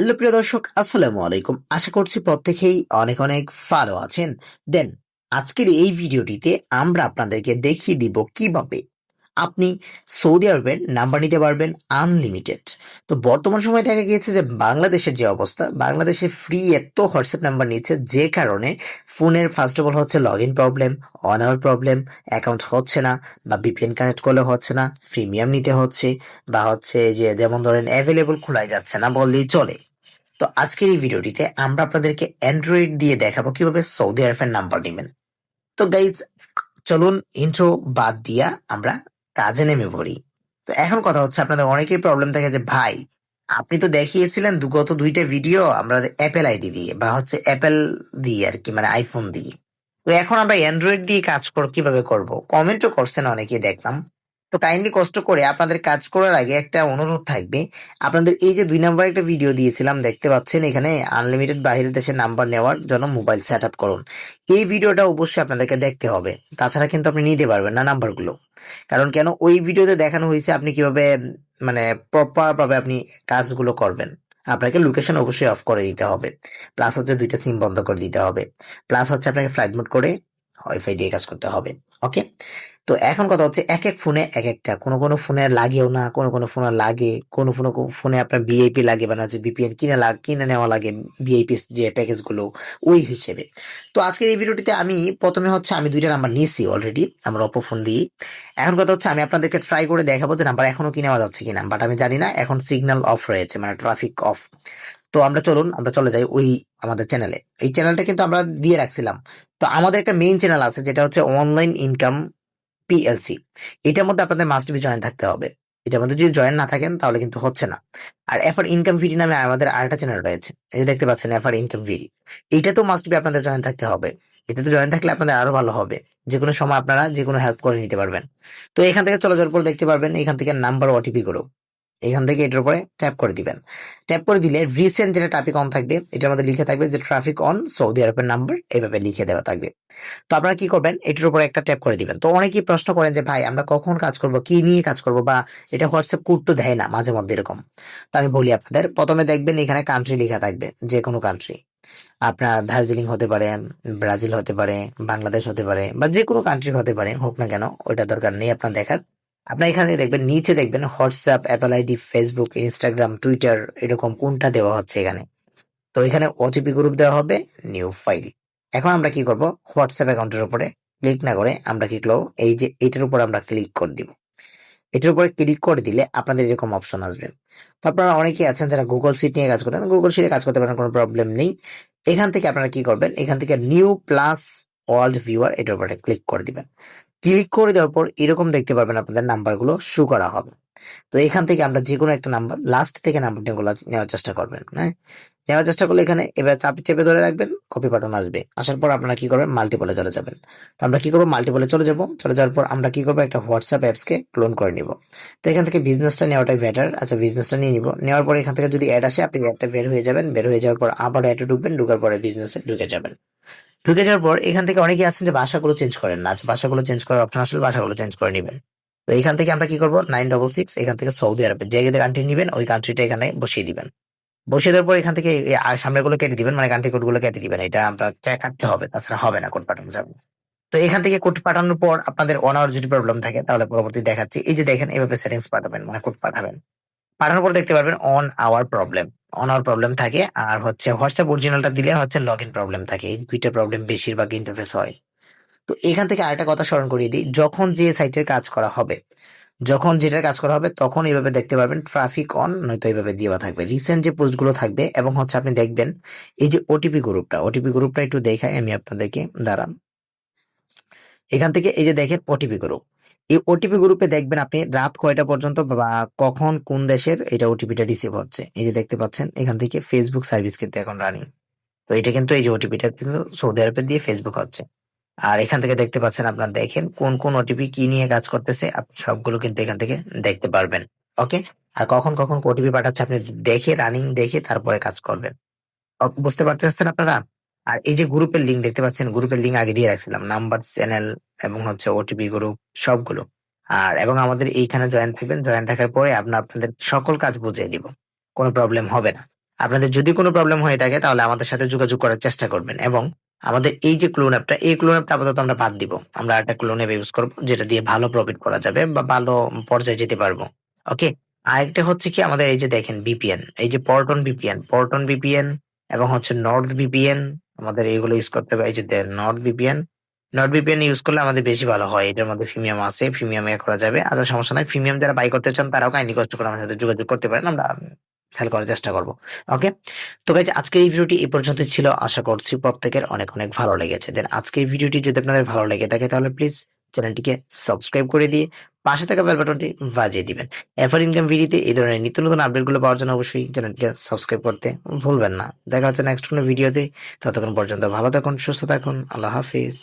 Hello প্রিয় দর্শক, আসসালামু আলাইকুম। আশা করছি প্রত্যেকেই অনেক অনেক ভালো আছেন। দেন, আজকের এই ভিডিওটিতে আমরা আপনাদেরকে দেখিয়ে দিব কীভাবে আপনি সৌদি আরবের নাম্বার নিতে পারবেন আনলিমিটেড। তো বর্তমান সময় দেখা গিয়েছে যে বাংলাদেশের যে অবস্থা, বাংলাদেশে ফ্রি এত হোয়াটসঅ্যাপ নাম্বার নিচ্ছে যে কারণে ফোনের ফার্স্ট অফ অল হচ্ছে log in problem on hour problem account হচ্ছে না বা বিপিএন কানেক্ট করলে হচ্ছে না প্রিমিয়াম নিতে হচ্ছে বা হচ্ছে যে যেমন ধরেন অ্যাভেলেবল খোলাই যাচ্ছে না বললেই চলে। তো আজকের এই ভিডিওটিতে আমরা আপনাদেরকে অ্যান্ড্রয়েড দিয়ে দেখাবো কীভাবে সৌদি আরবের নাম্বার নেবেন। তো গাইজ চলুন ইন্ট্রো বাদ দিয়া আমরা কাজে নেমে পড়ি। তো এখন কথা হচ্ছে আপনাদের অনেকেই প্রবলেম থাকে যে, ভাই, আপনি তো দেখিয়েছিলেন গত দুইটা ভিডিও আমরা অ্যাপেল আইডি দিয়ে বা হচ্ছে অ্যাপেল দিয়ে আর কি মানে আইফোন দিয়ে। তো এখন আমরা অ্যান্ড্রয়েড দিয়ে কাজ কর, কীভাবে করব? কমেন্টও করছেন অনেকেই, দেখলাম। তো কাইন্ডলি কষ্ট করে আপনাদের কাজ করার আগে একটা অনুরোধ থাকবে। আপনাদের এই যে দুই নাম্বার একটা ভিডিও দিয়েছিলাম, দেখতে পাচ্ছেন এখানে আনলিমিটেড বাইরের দেশের নাম্বার নেওয়ার জন্য মোবাইল সেট আপ করুন। এই ভিডিওটা অবশ্যই আপনাদেরকে দেখতে হবে। তাছাড়া কিন্তু আপনি নিতে পারবেন না নাম্বারগুলো। কারণ কেন? ওই ভিডিওতে দেখানো হয়েছে আপনি কীভাবে মানে প্রপারভাবে আপনি কাজগুলো করবেন। আপনাকে লোকেশন অবশ্যই অফ করে দিতে হবে। প্লাস হচ্ছে দুইটা সিম বন্ধ করে দিতে হবে। প্লাস হচ্ছে আপনাকে ফ্লাইট মোড করে ওয়াইফাই দিয়ে কাজ করতে হবে ওকে তো এখন কথা হচ্ছে এক এক ফোনে এক একটা, কোনো কোনো ফোনে লাগেও না, কোনো কোনো ফোনে লাগে, কোনো কোনো ফোনে আপনার ভিআইপি লাগে বা হচ্ছে বিপিএন কিনে লাগ কিনে নেওয়া লাগে ভিআইপি যে প্যাকেজগুলো, ওই হিসেবে। তো আজকের এই ভিডিওটিতে আমি প্রথমে হচ্ছে আমি দুইটা নাম্বার নিয়েছি অলরেডি আমার অপো ফোন দিয়ে এখন কথা হচ্ছে আমি আপনাদেরকে ট্রাই করে দেখাবো যে নাম্বার এখনও কি নেওয়া যাচ্ছে কিনা বাট আমি জানি না, এখন সিগন্যাল অফ রয়েছে মানে ট্রাফিক অফ তো আমরা চলুন, আমরা চলে যাই ওই আমাদের চ্যানেলে এই চ্যানেলটা কিন্তু আমরা দিয়ে রাখছিলাম। তো আমাদের একটা মেইন চ্যানেল আছে, যেটা হচ্ছে অনলাইন ইনকাম পিএলসি এটার মধ্যে আপনাদের মাস্ট বি জয়েন থাকতে হবে। এটার মধ্যে যদি জয়েন না থাকেন, তাহলে কিন্তু হচ্ছে না। আর এফআর ইনকাম ভিডি নামে আমাদের আরেকটা চ্যানেল রয়েছে। এই দেখতে পাচ্ছেন এফআর ইনকাম ভিডি এটা তো মাস্ট বি আপনাদের জয়েন থাকতে হবে। এটাতে জয়েন থাকলে আপনাদের আরও ভালো হবে। যে কোনো সময় আপনারা যে কোনো হেল্প করে নিতে পারবেন। তো এখান থেকে চলে যাওয়ার পর দেখতে পারবেন। এখান থেকে নাম্বার ওটিপি গ্রুপ এখান থেকে এটার উপরে ট্যাপ করে দিবেন। ট্যাপ করে দিলে রিসেন্ট যেটা ট্রাফিক অন থাকবে, এটার মধ্যে লিখে থাকবে যে ট্রাফিক অন সৌদি আরবের নাম্বার এইভাবে লিখে দেওয়া থাকবে। তো আপনারা কি করবেন? এটার উপরে একটা ট্যাপ করে দিবেন। তো অনেকেই প্রশ্ন করেন যে, ভাই, আমরা কখন কাজ করব? কি নিয়ে কাজ করব? বা এটা হোয়াটসঅ্যাপ কোড দেয় না মাঝে মধ্যে এরকম। তো আমি বলি আপনাদের, প্রথমে দেখবেন এখানে কান্ট্রি লেখা থাকবে, যে কোনো কান্ট্রি আপনার দার্জিলিং হতে পারে, ব্রাজিল হতে পারে, বাংলাদেশ হতে পারে, বা যে কোনো কান্ট্রি হতে পারে, হোক না কেন, ওইটা দরকার নেই আপনার দেখার। আপনার এখানে দেখবেন, নিচে দেখবেন WhatsApp Apple ID Facebook Instagram Twitter এরকম কোনটা দেওয়া হচ্ছে এখানে। তো এখানে ওটিপি গ্রুপ দেওয়া হবে নিউ ফাইল এখন আমরা কি করব? হোয়াটসঅ্যাপ অ্যাকাউন্টের উপরে ক্লিক না করে আমরা কি করব? এই যে এটার উপর আমরা ক্লিক করে দিব। এটার উপরে ক্লিক করে দিলে আপনাদের এরকম অপশন আসবে। তো আপনারা অনেকেই আছেন যারা গুগল সিট নিয়ে কাজ করেন। গুগল সিটে কাজ করতে পারেন, কোনো প্রবলেম নেই। এখান থেকে আপনারা কি করবেন? এখান থেকে নিউ প্লাস ওয়ার্ল্ড ভিউয়ার এটার উপরে ক্লিক করে দিবেন। ক্লিক করে দেওয়ার পর এরকম দেখতে পারবেন আপনাদের নাম্বারগুলো শু করা হবে। তো এখান থেকে আমরা যে কোনো একটা নাম্বার লাস্ট থেকে নাম্বারগুলো নেওয়ার চেষ্টা করবেন হ্যাঁ? নেওয়ার চেষ্টা করলে এখানে এবার চাপি চেপে ধরে রাখবেন কপি বাটন আসবে। আসার পর আপনারা কি করবেন? মাল্টিপলে চলে যাবেন। তো আমরা কি করব? মাল্টিপলে চলে যাব। চলে যাওয়ার পর আমরা কি করব? একটা হোয়াটসঅ্যাপ অ্যাপসকে ক্লোন করে নিব। তো এখান থেকে বিজনেসটা নেওয়াটাই বেটার আচ্ছা বিজনেসটা নিয়ে নিব। নেওয়ার পর এখান থেকে যদি অ্যাড আসে, আপনি অ্যাডটা বের হয়ে যাবেন। বের হয়ে যাওয়ার পর আবার অ্যাডে ঢুকবেন। ঢুকার পরে বিজনেসে ঢুকে যাবেন। ঢুকে যাওয়ার পর এখান থেকে অনেকেই আছেন যে ভাষাগুলো চেঞ্জ করেন না। আচ্ছা ভাষাগুলো চেঞ্জ করার অপশন আসলে ভাষাগুলো চেঞ্জ করে নেবেন। তো এখান থেকে আমরা কি করব? নাইন ডবল সিক্স এখান থেকে সৌদি আরবে যে কান্ট্রি নেবেন, ওই কান্ট্রিটা এখানে বসিয়ে দিবেন। বসিয়ে দেওয়ার পর এখান থেকে এই আর সামনেগুলো কেটে দিবেন মানে কান্ট্রি কোডগুলো কেটে দিবেন। এটা আপনার কাটতে হবে, তাছাড়া হবে না কোড পাঠানো যাবে। তো এখান থেকে কোড পাঠানোর পর আপনাদের আওয়ার যদি প্রবলেম থাকে, তাহলে পরবর্তী দেখাচ্ছি। এই যে দেখেন এইভাবে সেটিংস পাঠাবেন মানে কোড পাঠাবেন। পাঠানোর পর দেখতে পারবেন on hour problem on hour problem থাকে আর হচ্ছে হোয়াটসঅ্যাপ অরিজিনালটা দিলে হচ্ছে লগ ইন প্রবলেম থাকে, এই দুইটা প্রবলেম বেশিরভাগ ইন্টারফেস হয়। তো এখান থেকে আরেকটা কথা স্মরণ করিয়ে দিই, যখন যে সাইটের কাজ করা হবে, যখন যেটার কাজ করা হবে তখন এইভাবে দেখতে পারবেন ট্রাফিক অন নয়তো এইভাবে দেওয়া থাকবে। রিসেন্ট যে পোস্টগুলো থাকবে এবং হচ্ছে আপনি দেখবেন এই যে ওটিপি গ্রুপটা ওটিপি গ্রুপটা একটু দেখাই আমি আপনাদেরকে, দাঁড়ান। এখান থেকে এই যে দেখেন ওটিপি গ্রুপ এই ওটিপি গ্রুপে দেখবেন আপনি রাত কয়টা পর্যন্ত বা কখন কোন দেশের এটা ওটিপিটা রিসিভ হচ্ছে। এই যে দেখতে পাচ্ছেন, এখান থেকে ফেসবুক সার্ভিস কিন্তু এখন রানিং তো এটা কিন্তু এই যে ওটিপিটা কিন্তু সৌদি আরবে দিয়ে ফেসবুক হচ্ছে। আর এখান থেকে দেখতে পাচ্ছেন আপনার দেখেন কোন কোন ওটিপি কি নিয়ে কাজ করতেছে, আপনি সবগুলো কিন্তু এখান থেকে দেখতে পারবেন। ওকে আর কখন কখন ওটিপি পাঠাচ্ছে আপনি দেখে রানিং দেখে তারপরে কাজ করবেন। বুঝতে পারতেছেন আপনারা? আর এই যে গ্রুপের লিঙ্ক দেখতে পাচ্ছেন গ্রুপের লিঙ্ক আগে দিয়ে রাখছিলাম। নাম্বার চ্যানেল এবং হচ্ছে ওটিপি গ্রুপ সবগুলো। আর, এবং আমাদের এইখানে জয়েন থাকবেন জয়েন থাকার পরে আমরা আপনাদের সকল কাজ বুঝিয়ে দিব। কোনো প্রবলেম হবে না। আপনাদের যদি কোনো প্রবলেম হয়ে থাকে, তাহলে আমাদের সাথে যোগাযোগ করার চেষ্টা করবেন এবং আমাদের এই যে ক্লোন অ্যাপটা এই ক্লোন অ্যাপটা আপাতত আমরা বাদ দিব। আমরা একটা ক্লোন অ্যাপ ইউজ করব, যেটা দিয়ে ভালো প্রফিট করা যাবে বা ভালো পর্যায়ে যেতে পারব। ওকে আরেকটা হচ্ছে কি, আমাদের এই যে দেখেন বিপিএন এই যে পর্টন বিপিএন পর্টন বিপিএন এবং হচ্ছে নর্থ বিপিএন আমাদের এইগুলো ইউজ করতে হবে। এই যে Nord VPN Nord VPN use করলে আমাদের বেশি ভালো হয়। এটার মধ্যে প্রিমিয়াম আছে প্রিমিয়াম এ করা যাবে। আর সমস্যা নাই। প্রিমিয়াম যারা বাই করতে চান, তারাও কাইন্ডলি কষ্ট করে আমার সাথে যোগাযোগ করতে পারেন। আমরা সেল করার চেষ্টা করব। ওকে তো গাইজ আজকের এই ভিডিওটি এই পর্যন্ত ছিল। আশা করছি প্রত্যেকের অনেক অনেক ভালো লেগেছে। দেন আজকে এই ভিডিওটি যদি আপনাদের ভালো লেগে থাকে, তাহলে প্লিজ চ্যানেলটিকে সাবস্ক্রাইব করে দিয়ে পাশে থাকা বেল বাটনটি বাজিয়ে দিবেন। এফআর ইনকাম ভিডিওতে এই ধরনের নিত্য নতুন আপডেটগুলো পাওয়ার জন্য অবশ্যই চ্যানেলটিকে সাবস্ক্রাইব করতে ভুলবেন না। দেখা হচ্ছে নেক্সট কোনো ভিডিওতে ততক্ষণ পর্যন্ত ভালো থাকুন, সুস্থ থাকুন। আল্লাহ হাফিজ।